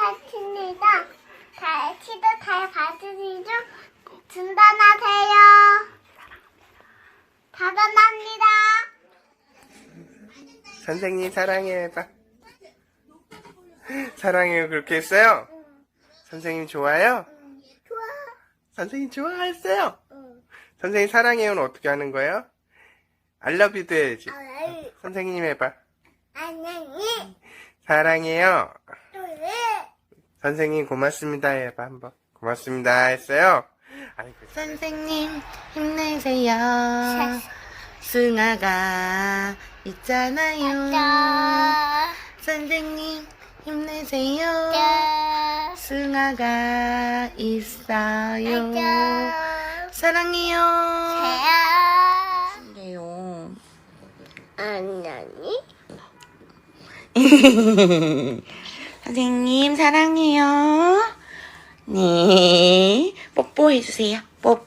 같습니다. 잘, 치도 잘 봐주시죠. 진단하세요. 다단합니다. 선생님 사랑해봐. 사랑해요 그렇게 했어요? 응. 선생님 좋아요? 응. 좋아. 선생님 좋아했어요? 응. 선생님 사랑해요는 어떻게 하는 거예요? I love you도 해야지. 어, 선생님 해봐. 안녕히 사랑해요. 선생님 고맙습니다 해봐 한번. 고맙습니다 했어요. 아이고. 선생님 힘내세요. 승아가 있잖아요. 자. 선생님 힘내세요. 자. 승아가 있어요. 자. 사랑해요. 자. 그래요. 안녕히. 선생님 사랑해요. 네, 뽀뽀해 주세요. 뽀뽀.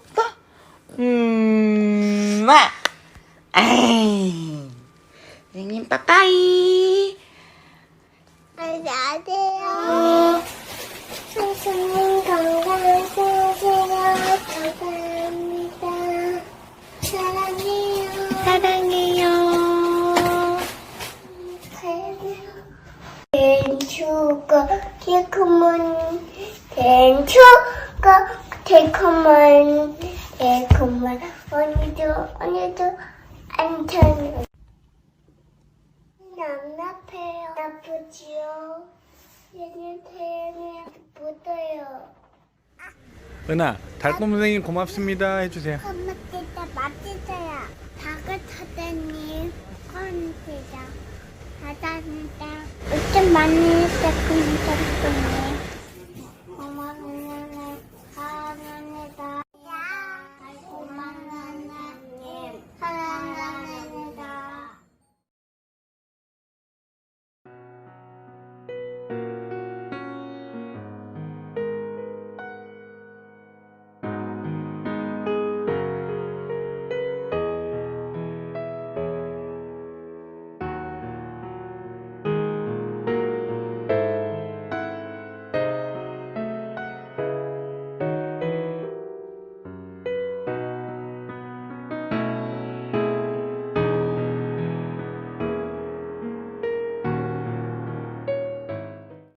음, 와. 아이. 선생님 빠빠이. 안녕하세요. 선생님 건강하세요. 감사합니다. 사랑해요. 사랑해요. 댄 추가 달콤한 댄추가 달콤한 달콤한 오늘도 오늘도 안전 남나페요. 나쁘지요. 얘는 태양이 묻어요. 은아, 달콤 선생님 고맙습니다. 해주세요. 컴퓨터 맞지세요. 다그 타다니? 컴퓨터 하다니다 어떤 많이 했다 컴퓨터